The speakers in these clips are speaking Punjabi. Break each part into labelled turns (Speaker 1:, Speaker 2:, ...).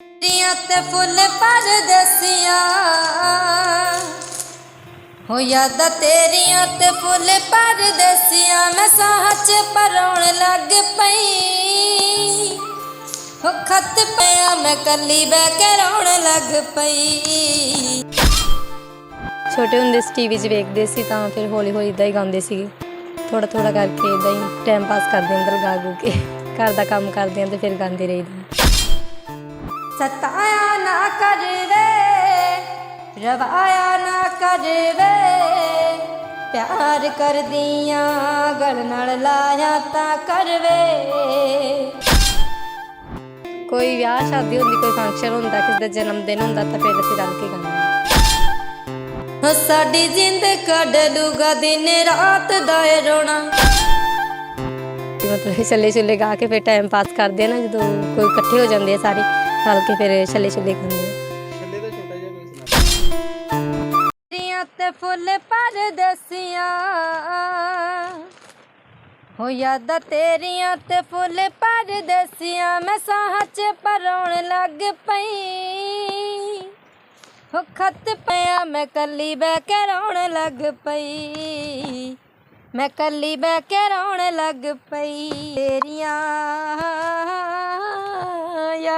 Speaker 1: ਤੇਰੀਆਂ ਤੇ ਫੁੱਲ ਪਰਦੇਸੀਆਂ ਹੋ ਯਾਦਾਂ ਤੇਰੀਆਂ ਤੇ ਫੁੱਲ ਪਰਦੇਸੀਆਂ ਮੈਂ ਸਾਹ ਚ ਪਰੌਣ ਲੱਗ ਪਈ। ਹੋ ਖੱਤ ਪਿਆ, ਮੈਂ ਕੱਲੀ ਬਹਿ ਕੇ ਰੌਣ ਲੱਗ ਪਈ।
Speaker 2: ਛੋਟੇ ਹੁੰਦੇ ਸੀ ਟੀਵੀ 'ਚ ਵੇਖਦੇ ਸੀ ਤਾਂ ਫਿਰ ਹੌਲੀ ਹੌਲੀ ਇਦਾਂ ਹੀ ਗਾਉਂਦੇ ਸੀਗੇ। ਥੋੜਾ ਥੋੜਾ ਕਰਕੇ ਇਦਾਂ ਹੀ ਟਾਈਮ ਪਾਸ ਕਰਦੇ ਅੰਦਰ ਗਾ gu ਕੇ। ਘਰ ਦਾ ਕੰਮ ਕਰਦੇ ਆਂ ਤੇ ਫਿਰ ਗਾਉਂਦੇ ਰਹੀਦਾ
Speaker 1: ਸਤਾਇਆ ਨਾ ਕਰਵੇ, ਰਵਾਇਆ ਨਾ ਕਰਵੇ। ਪਿਆਰ ਕਰਦੀਆਂ, ਗਲ ਨਾਲ ਲਾਇਆ ਤਾਂ ਕਰਵੇ।
Speaker 2: ਕੋਈ ਵਿਆਹ, ਸ਼ਾਦੀ ਹੁੰਦੀ, ਕੋਈ ਫੰਕਸ਼ਨ ਹੁੰਦਾ, ਕਿਸੇ ਦਾ ਜਨਮ ਦਿਨ ਹੁੰਦਾ, ਤਾਂ ਫਿਰ ਅਸੀਂ ਰਲ ਕੇ ਗਾਉਂਦੇ
Speaker 1: ਹੋ, ਸਾਡੀ ਜਿੰਦ ਕੱਢ ਲੂਗਾ, ਦਿਨ ਰਾਤ ਦਾ ਏ ਰੋਣਾ।
Speaker 2: ਮਤਲਬ ਛੱਲੇ ਛੁੱਲੇ ਗਾ ਕੇ ਫਿਰ ਟਾਈਮ ਪਾਸ ਕਰਦੇ ਆ ਨਾ, ਜਦੋਂ ਕੋਈ ਇਕੱਠੇ ਹੋ ਜਾਂਦੇ ਆ ਸਾਰੇ ਰਲ ਕੇ ਫਿਰ ਛੱਲੇ ਛੁੱਲੇ ਗਾਉਂਦੇ ਆ
Speaker 1: ਤੇਰੀਆਂ ਤੇ ਫੁੱਲ ਪਰਦੇਸੀਆਂ ਹੋ ਯਾਦਾਂ ਤੇਰੀਆਂ ਤੇ ਫੁੱਲ ਪਰਦੇਸੀਆਂ ਮੈਂ ਸਾਹ ਚ ਪਰੌਣ ਲੱਗ ਪਈ ਹੋ ਖੱਤ ਪਿਆ ਮੈਂ ਕੱਲੀ ਬਹਿ ਕੇ ਰੌਣ ਲੱਗ ਪਈ ਮੈਂ ਕੱਲੀ ਬਹਿ ਕੇ ਰੌਣ ਲੱਗ ਪਈ ਤੇਰੀਆਂ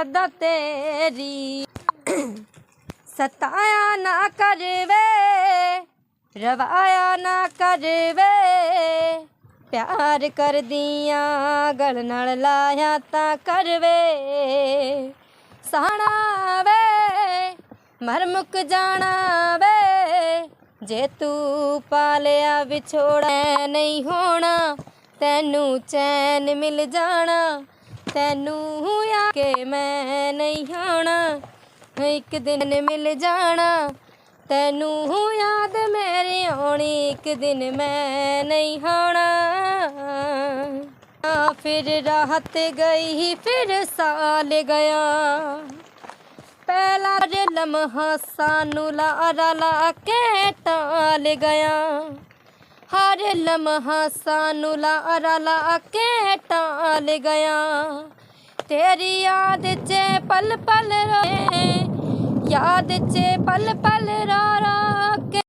Speaker 1: ਯਾਦਾਂ ਤੇਰੀ। ਸਤਾਇਆ ਨਾ ਕਰਵੇ, ਰਵਾਇਆ ਨਾ ਕਰਵੇ। ਪਿਆਰ ਕਰਦੀਆਂ, ਗਲ ਨਾਲ ਲਾਇਆ ਤਾਂ ਕਰਵੇ। ਸਹਣਾ ਵੇ ਮਰ ਮੁੱਕ ਜਾਣਾ ਵੇ ਜੇ ਤੂੰ ਪਾਲਿਆ ਵਿਛੋੜਾ, ਨਹੀਂ ਹੋਣਾ, ਤੈਨੂੰ ਚੈਨ ਮਿਲ ਜਾਣਾ। ਤੈਨੂੰ ਆ ਕੇ ਮੈਂ ਨਹੀਂ ਹੋਣਾ ਇੱਕ ਦਿਨ ਮਿਲ ਜਾਣਾ। ਤੈਨੂੰ ਯਾਦ ਮੇਰੀ ਆਉਣੀ, ਇੱਕ ਦਿਨ ਮੈਂ ਨਹੀਂ ਹੋਣਾ ਆ ਫਿਰ ਰਾਹਤ ਗਈ, ਫਿਰ ਸਾਲ ਗਿਆ। ਪਹਿਲਾ ਜੇ ਲਮਹਾ ਸਾਨੂੰ ਲਾਰਾ ਲਾ ਕੇ ਟਾਲ ਗਿਆ। ਹਰ ਲਮਹਾ ਸਾਨੂੰ ਲਾਰਾ ਲਾ ਕੇ ਟਾਲ ਗਿਆ ਤੇਰੀ ਯਾਦ 'ਚ ਪਲ ਪਲ ਰੋਏ ਯਾਦ 'ਚ ਪਲ ਪਲ ਰੋ ਰੋ ਕੇ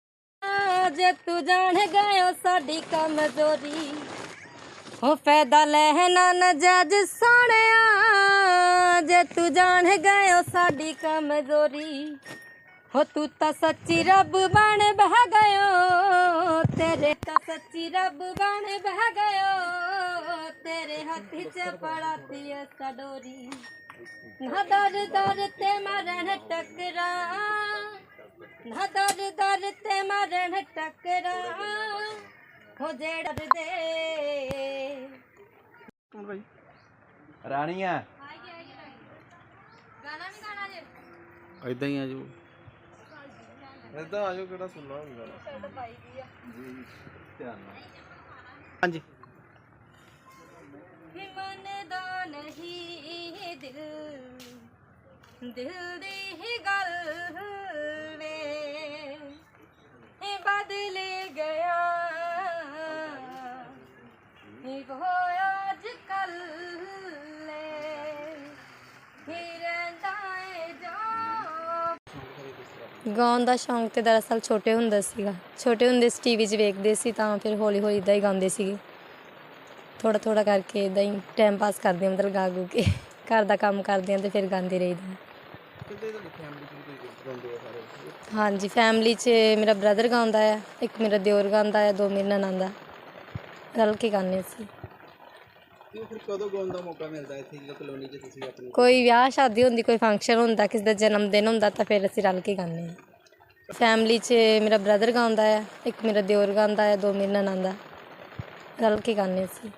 Speaker 1: ਜੇ ਤੂੰ ਜਾਣ ਗਇਓ ਸਾਡੀ ਕਮਜ਼ੋਰੀ ਹੋ ਫਾਇਦਾ ਲੈਣਾ ਨਜਾਜ ਸੋਹਣਿਆ ਜੇ ਤੂੰ ਜਾਣ ਗਇਓ ਸਾਡੀ ਕਮਜ਼ੋਰੀ ਹੋ ਤੂੰ ਤਾਂ ਸੱਚੀ ਰੱਬ ਬਣ ਬਹਿ ਤੇਰੇ ਤਾਂ ਸੱਚੀ ਰੱਬ ਬਣ ਬਹਿ ਗਇਓ। ਤੇਰੇ ਹੱਥ 'ਚ ਪੜਾਤੀ ਐ ਸਡੋਰੀ ਨਾ ਦਰ ਦਰ ਤੇ ਮਰਨ ਟਕਰਾ। ਨਾ ਦਰ ਦਰ ਤੇ ਮਰਨ ਟਕਰਾ। ਹੋ ਜਿਹੜਾ ਦੇ
Speaker 3: ਰਾਣੀਆਂ।
Speaker 1: ਗਾਣਾ ਵੀ ਗਾਣਾ ਜੇ।
Speaker 4: ਇਦਾਂ ਹੀ ਆ ਜੋ। ਇਦਾਂ ਆ ਜੋ ਕਿਹੜਾ ਸੁਣਨਾ ਹੁੰਦਾ।
Speaker 3: ਧਿਆਨ ਨਾਲ।
Speaker 4: ਹਾਂਜੀ।
Speaker 1: ਵੀ ਮਨ ਦਾ ਨਹੀਂ ਦਿਲ ਦਿਲ ਦੀ ਹੀ ਗੱਲ।
Speaker 2: ਗਾਉਣ ਦਾ ਸ਼ੌਂਕ ਤੇ ਦਰਅਸਲ ਛੋਟੇ ਹੁੰਦੇ ਸੀਗਾ। ਛੋਟੇ ਹੁੰਦੇ ਸੀ ਟੀਵੀ 'ਚ ਵੇਖਦੇ ਸੀ ਤਾਂ ਫਿਰ ਹੌਲੀ ਹੌਲੀ ਇਦਾਂ ਹੀ ਗਾਉਂਦੇ ਸੀਗੇ। ਥੋੜਾ ਥੋੜਾ ਕਰਕੇ ਇਦਾਂ ਹੀ ਟਾਈਮ ਪਾਸ ਕਰਦੇ ਆਂ ਮਤਲਬ ਗਾ gu ਕੇ। ਘਰ ਦਾ ਕੰਮ ਕਰਦੇ ਆਂ ਤੇ ਫਿਰ ਗਾਉਂਦੇ ਰਹੀਦਾ ਹਾਂਜੀ ਫੈਮਿਲੀ 'ਚ ਮੇਰਾ ਬ੍ਰਦਰ ਗਾਉਂਦਾ ਆ ਇੱਕ ਮੇਰਾ ਦਿਓਰ ਗਾਉਂਦਾ ਆ ਦੋ ਮੇਰੇ ਨਨਾਣ ਰਲ ਕੇ ਗਾਉਂਦੇ ਅਸੀਂ।
Speaker 4: ਤੇ ਉਹ ਫਿਰ ਕਦੋਂ ਗਾਉਣ ਦਾ ਮੌਕਾ ਮਿਲਦਾ ਇੱਥੇ ਜਿਹੜਾ ਕਲੋਨੀ ਚ ਤੁਸੀਂ ਆਪਣੀ
Speaker 2: ਕੋਈ ਵਿਆਹ ਸ਼ਾਦੀ ਹੁੰਦੀ ਕੋਈ ਫੰਕਸ਼ਨ ਹੁੰਦਾ ਕਿਸੇ ਦਾ ਜਨਮ ਦਿਨ ਹੁੰਦਾ ਤਾਂ ਫਿਰ ਅਸੀਂ ਰਲ ਕੇ ਗਾਉਂਦੇ ਹਾਂ। ਫੈਮਿਲੀ 'ਚ ਮੇਰਾ ਬ੍ਰਦਰ ਗਾਉਂਦਾ ਆ ਇੱਕ ਮੇਰਾ ਦਿਓਰ ਗਾਉਂਦਾ ਆ ਦੋ ਮੇਰੇ ਨਨਾਣ ਰਲ ਕੇ ਗਾਉਂਦੇ ਅਸੀਂ।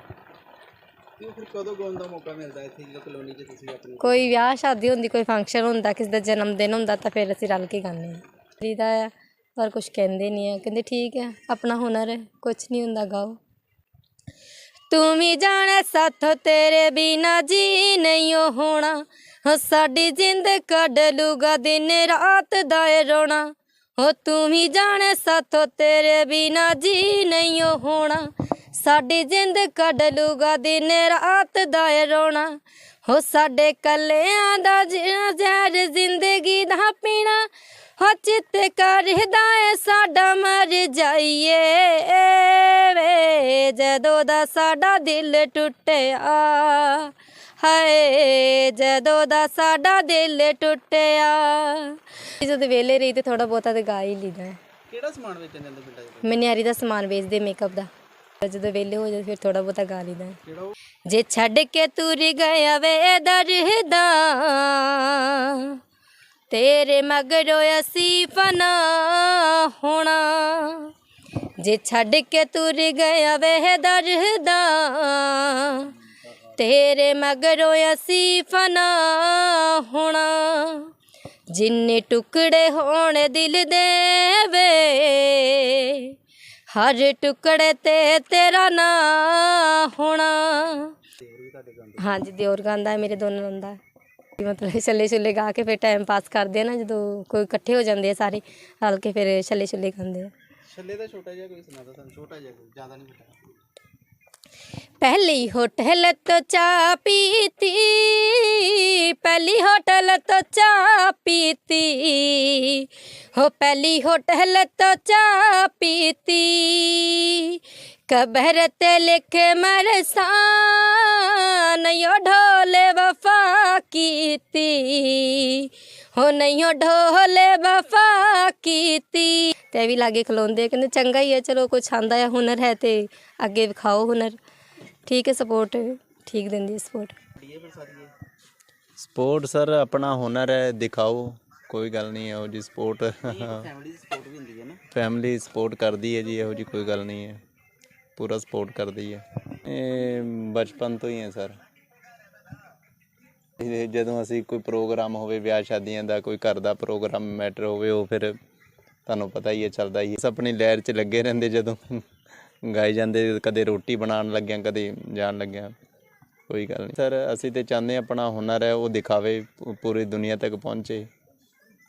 Speaker 4: ਤੇ ਉਹ ਫਿਰ ਕਦੋਂ ਗਾਉਣ ਦਾ ਮੌਕਾ ਮਿਲਦਾ ਇੱਥੇ ਜਿਹੜਾ ਕਲੋਨੀ ਚ ਤੁਸੀਂ ਆਪਣੀ
Speaker 2: ਕੋਈ ਵਿਆਹ ਸ਼ਾਦੀ ਹੁੰਦੀ ਕੋਈ ਫੰਕਸ਼ਨ ਹੁੰਦਾ ਕਿਸੇ ਦਾ ਜਨਮ ਦਿਨ ਹੁੰਦਾ ਤਾਂ ਫਿਰ ਅਸੀਂ ਰਲ ਕੇ ਗਾਉਂਦੇ ਹਾਂ। ਕਰੀਦਾ ਆ ਪਰ ਕੁਝ ਕਹਿੰਦੇ ਨਹੀਂ ਆ ਕਹਿੰਦੇ ਠੀਕ ਹੈ ਆਪਣਾ ਹੁਨਰ ਹੈ ਕੁਝ ਨਹੀਂ ਹੁੰਦਾ ਗਾਓ। ਵੀ ਜਾਣੇ ਸਾਥੋਂ ਤੇਰੇ ਬਿਨਾ ਜੀ ਨਹੀਂ ਓ ਹੋਣਾ। ਹੋ ਸਾਡੀ ਜਿੰਦ ਕੱਢ ਲੂਗਾ ਦਿਨ ਰਾਤ ਦਾ ਏ ਰੋਣਾ। ਹੋ ਤੂੰ ਵੀ ਜਾਣੇ ਸਾਥੋਂ ਤੇਰੇ ਬਿਨਾ ਜੀ ਨਹੀਂ ਓ ਹੋਣਾ। ਸਾਡੀ ਜਿੰਦ ਕੱਢ ਲੂਗਾ ਦਿਨ ਰਾਤ ਦਾ ਏ ਰੋਣਾ।
Speaker 1: ਹੋ ਸਾਡੇ ਕੱਲਿਆਂ ਦਾ ਜਿਹੜਾ ਜ਼ਹਿਰ ਜ਼ਿੰਦਗੀ ਦਾ ਪੀਣਾ। ਹੋ ਚਿੱਤ ਕਰਦਾ ਏ ਸਾਡਾ ਮਰ ਜਾਈਏ। ਵੇ ਜਦੋਂ ਦਾ ਸਾਡਾ ਦਿਲ ਟੁੱਟਿਆ ਹਾਏ ਜਦੋਂ ਦਾ ਸਾਡਾ ਦਿਲ ਟੁੱਟਿਆ। ਜਦੋਂ ਵੇਲੇ ਰਹੀ ਤੇ ਥੋੜਾ ਬਹੁਤਾ ਤੇ ਗਾ ਹੀ ਲਈਦਾ। ਹੈ।
Speaker 4: ਕਿਹੜਾ ਸਮਾਨ ਵੇਚਣ ਜਾਂਦੇ ਪਿੰਡਾਂ 'ਚ
Speaker 1: ਮਨਿਆਰੀ ਦਾ ਸਮਾਨ ਵੇਚਦੇ ਮੇਕਅਪ ਦਾ। ਜਦੋਂ ਵੇਲੇ ਹੋ ਜਾਏ ਫਿਰ ਥੋੜਾ ਬਹੁਤਾ ਗਾ
Speaker 4: ਉਹ?
Speaker 1: ਜੇ ਛੱਡ ਕੇ ਤੁਰ ਗਿਆ ਵੇ ਦਰਦਾ ਤੇਰੇ ਮਗਰੋਂ ਅਸੀਂ ਫਨਾ ਹੋਣਾ। ਜੇ ਛੱਡ ਕੇ ਤੁਰ ਗਿਆ ਵੇ ਦਰਦਾ ਤੇਰੇ ਮਗਰੋਂ ਅਸੀਂ ਫਨਾ ਹੋਣਾ। ਜਿੰਨੇ ਟੁਕੜੇ ਹੋਣ ਦਿਲ ਦੇ ਵੇ ਹਰ ਟੁਕੜੇ ਤੇ ਤੇਰਾ ਨਾਂ ਹੋਣਾ। ਹਾਂਜੀ ਦਿਓਰ ਗਾਉਂਦਾ ਹੈ ਮੇਰੇ ਦੋਨੋਂ ਹੈ ਮਤਲਬ ਛੱਲੇ ਛੁੱਲੇ ਗਾ ਕੇ ਫਿਰ ਟਾਈਮ ਪਾਸ ਕਰਦੇ ਆ ਨਾ ਜਦੋਂ ਕੋਈ ਇਕੱਠੇ ਹੋ ਜਾਂਦੇ ਆ ਸਾਰੇ ਰਲ ਕੇ ਫਿਰ ਛੱਲੇ ਛੁੱਲੇ ਗਾਉਂਦੇ ਆ
Speaker 4: ਛੱਲੇ ਦਾ ਛੋਟਾ ਜਿਹਾ ਕੋਈ ਸੁਣਾਦਾ ਤੁਹਾਨੂੰ ਛੋਟਾ ਜਿਹਾ ਕੋਈ ਜ਼ਿਆਦਾ ਨਹੀਂ ਪਤਾ
Speaker 1: पहली होटल तो चा पीती पहली होटल तो चा पीती हो पहली होटल तो चा पीती कबर ते लिखे मरसान यो ढोले वफा कीती ਹੋ ਨਹੀਂ ਢੋਲੇ ਵਫਾ ਕੀਤੀ ਤੇ ਵੀ ਲਾਗੇ ਖਲੋਂਦੇ ਕਹਿੰਦੇ ਚੰਗਾ ਹੀ ਹੈ ਚਲੋ ਕੁਛ ਆਂਦਾ ਹੈ ਹੁਨਰ ਹੈ ਤੇ ਅੱਗੇ ਵਿਖਾਓ ਹੁਨਰ ਠੀਕ ਹੈ ਸਪੋਰਟ ਠੀਕ ਦਿੰਦੀ ਹੈ ਸਪੋਰਟ
Speaker 4: ਡੀਏ ਫਿਰ ਸਾਰੀ ਇਹ
Speaker 3: ਸਪੋਰਟ ਸਰ ਆਪਣਾ ਹੁਨਰ ਹੈ ਦਿਖਾਓ ਕੋਈ ਗੱਲ ਨਹੀਂ ਇਹੋ ਜੀ ਸਪੋਰਟ
Speaker 4: ਫੈਮਿਲੀ ਦੀ ਸਪੋਰਟ ਵੀ ਹੁੰਦੀ ਹੈ ਨਾ
Speaker 3: ਫੈਮਿਲੀ ਸਪੋਰਟ ਕਰਦੀ ਹੈ ਜੀ ਇਹੋ ਜੀ ਕੋਈ ਗੱਲ ਨਹੀਂ ਹੈ ਪੂਰਾ ਸਪੋਰਟ ਕਰਦੀ ਹੈ ਇਹ ਬਚਪਨ ਤੋਂ ਹੀ ਹੈ ਸਰ ਇਹ ਜਦੋਂ ਅਸੀਂ ਕੋਈ ਪ੍ਰੋਗਰਾਮ ਹੋਵੇ ਵਿਆਹ ਸ਼ਾਦੀਆਂ ਦਾ ਕੋਈ ਘਰ ਦਾ ਪ੍ਰੋਗਰਾਮ ਮੈਟਰ ਹੋਵੇ ਉਹ ਫਿਰ ਤੁਹਾਨੂੰ ਪਤਾ ਹੀ ਹੈ ਚੱਲਦਾ ਹੀ ਹੈ। ਆਪਣੀ ਲਹਿਰ 'ਚ ਲੱਗੇ ਰਹਿੰਦੇ ਜਦੋਂ ਗਾਏ ਜਾਂਦੇ ਕਦੇ ਰੋਟੀ ਬਣਾਉਣ ਲੱਗਿਆ ਕਦੇ ਜਾਣ ਲੱਗਿਆ। ਕੋਈ ਗੱਲ ਨਹੀਂ। ਸਰ ਅਸੀਂ ਤੇ ਚਾਹੁੰਦੇ ਆਪਣਾ ਹੁਨਰ ਹੈ ਉਹ ਦਿਖਾਵੇ ਪੂਰੀ ਦੁਨੀਆ ਤੱਕ ਪਹੁੰਚੇ।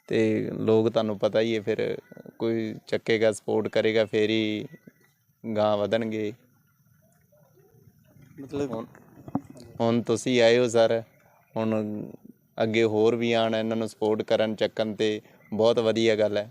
Speaker 3: ਤੇ ਲੋਕ ਤੁਹਾਨੂੰ ਪਤਾ ਹੀ ਹੈ ਫਿਰ ਕੋਈ ਚੱਕੇਗਾ ਸਪੋਰਟ ਕਰੇਗਾ ਫੇਰ ਹੀ ਗਾਂ ਵਧਣਗੇ।
Speaker 4: ਮਤਲਬ
Speaker 3: ਹੁਣ ਤੁਸੀਂ ਆਏ ਹੋ ਸਰ। ਹੁਣ ਅੱਗੇ ਹੋਰ ਵੀ ਆਉਣ, ਇਹਨਾਂ ਨੂੰ ਸਪੋਰਟ ਕਰਨ, ਚੱਕਣ ਤੇ ਬਹੁਤ ਵਧੀਆ ਗੱਲ ਹੈ।